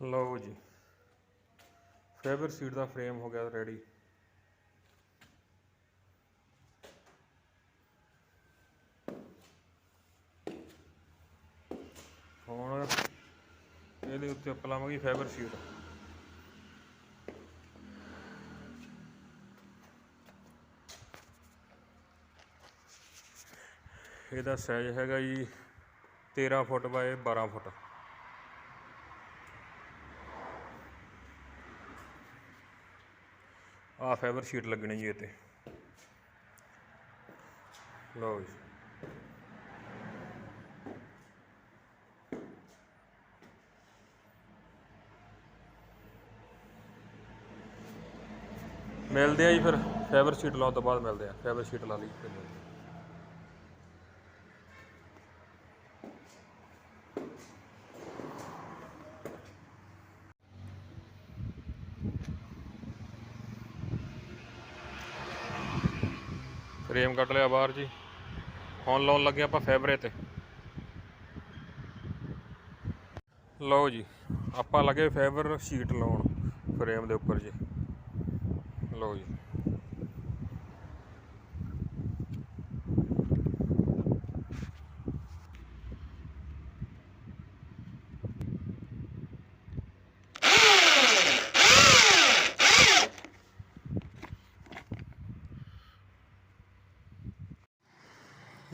ਲਓ ਜੀ। Fibre seat ਦਾ frame ਹੋ ਗਿਆ ਰੈਡੀ ਹੁਣ ਇਹਦੇ ਉੱਤੇ ਆਪਾਂ ਲਾਵਾਂਗੇ ਫਾਈਬਰ ਸੀਟ ਇਹਦਾ ਸਾਈਜ਼ ਹੈਗਾ ਜੀ 13 ਫੁੱਟ ਬਾਏ 12 ਫੁੱਟ। ਆ ਫਾਈਬਰ ਸ਼ੀਟ ਲੱਗਣੀ ਜੀ ਇਹ ਲਓ ਜੀ। ਮਿਲਦੇ ਆ ਜੀ ਫਿਰ। ਫਾਈਬਰ ਸ਼ੀਟ ਲਾਉਣ ਤੋਂ ਬਾਅਦ ਮਿਲਦੇ ਆ। ਫਾਈਬਰ ਸ਼ੀਟ ਲਾ ਲਈ। ਫਿਰ ਫਰੇਮ ਕੱਟ ਲਿਆ ਬਾਹਰ ਜੀ। ਹੁਣ ਲਾਉਣ ਲੱਗੇ ਆਪਾਂ ਫੈਬਰੇ ਤੇ। ਲਓ ਜੀ, ਆਪਾਂ ਲੱਗੇ ਫੈਬਰ ਸ਼ੀਟ ਲਾਉਣ ਫਰੇਮ ਦੇ ਉੱਪਰ ਜੀ। ਲਓ ਜੀ।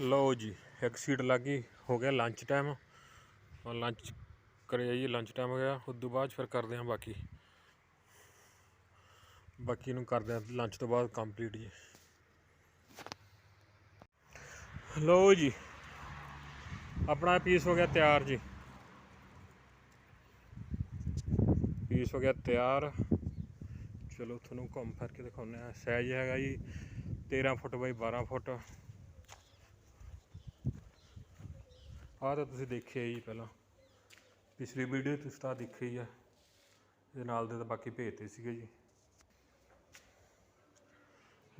ਲਓ ਜੀ, ਇੱਕ ਸੀਟ ਲੱਗ ਗਈ, ਹੋ ਗਿਆ ਲੰਚ ਟਾਈਮ ਹੁਣ ਲੰਚ ਕਰੇ ਜਾਈਏ ਲੰਚ ਟਾਈਮ ਹੋ ਗਿਆ। ਉਸ ਤੋਂ ਬਾਅਦ ਫਿਰ ਕਰਦੇ ਹਾਂ ਬਾਕੀ। ਬਾਕੀ ਨੂੰ ਕਰਦੇ ਹਾਂ ਲੰਚ ਤੋਂ ਬਾਅਦ ਕੰਪਲੀਟ ਜੀ। ਲਓ ਜੀ, ਆਪਣਾ ਪੀਸ ਹੋ ਗਿਆ ਤਿਆਰ ਜੀ। ਪੀਸ ਹੋ ਗਿਆ ਤਿਆਰ। ਚਲੋ ਤੁਹਾਨੂੰ ਘੁੰਮ ਫਿਰ ਕੇ ਦਿਖਾਉਂਦੇ ਆ ਸਾਈਜ਼ ਹੈਗਾ ਜੀ 13 ਫੁੱਟ ਬਾਈ 12 ਫੁੱਟ। ਆਹ ਤਾਂ ਤੁਸੀਂ ਦੇਖਿਆ ਹੀ ਪਹਿਲਾਂ। ਪਿਛਲੀ ਵੀਡੀਓ ਤੁਸੀਂ ਤਾਂ ਦੇਖਿਆ ਹੀ ਆ। ਇਹਦੇ ਨਾਲ ਦੇ ਤਾਂ ਬਾਕੀ ਭੇਜਤੇ ਸੀਗੇ ਜੀ।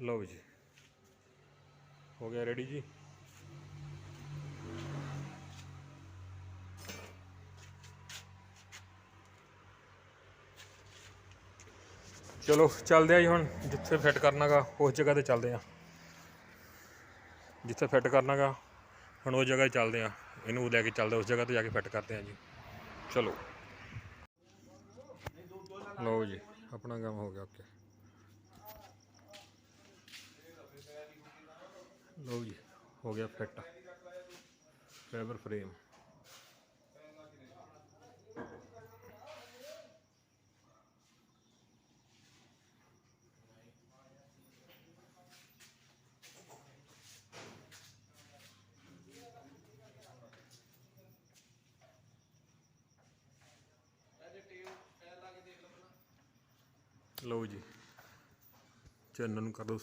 ਲਓ ਜੀ। ਹੋ ਗਿਆ ਰੈਡੀ ਜੀ। ਚਲੋ, ਚੱਲਦੇ ਆ ਜੀ ਹੁਣ। ਜਿੱਥੇ ਫਿੱਟ ਕਰਨਾਗਾ ਉਸ ਜਗ੍ਹਾ ਤੇ ਚੱਲਦੇ ਆ। ਜਿੱਥੇ ਫਿੱਟ ਕਰਨਾਗਾ ਹੁਣ ਉਸ ਜਗ੍ਹਾ 'ਤੇ ਚੱਲਦੇ ਆ ਇਹਨੂੰ ਲੈ ਕੇ ਚੱਲਦੇ ਉਸ ਜਗ੍ਹਾ ਤੇ ਜਾ ਕੇ ਫਿੱਟ ਕਰਦੇ ਆ ਜੀ। ਚਲੋ। ਲਓ ਜੀ, ਆਪਣਾ ਕੰਮ ਹੋ ਗਿਆ ਓਕੇ ਲਓ ਜੀ, ਹੋ ਗਿਆ ਫਿੱਟ। ਫਾਈਬਰ ਫਰੇਮ ਲਓ ਜੀ। ਚੈਨਲ ਨੂੰ ਕਰ ਦਿਓ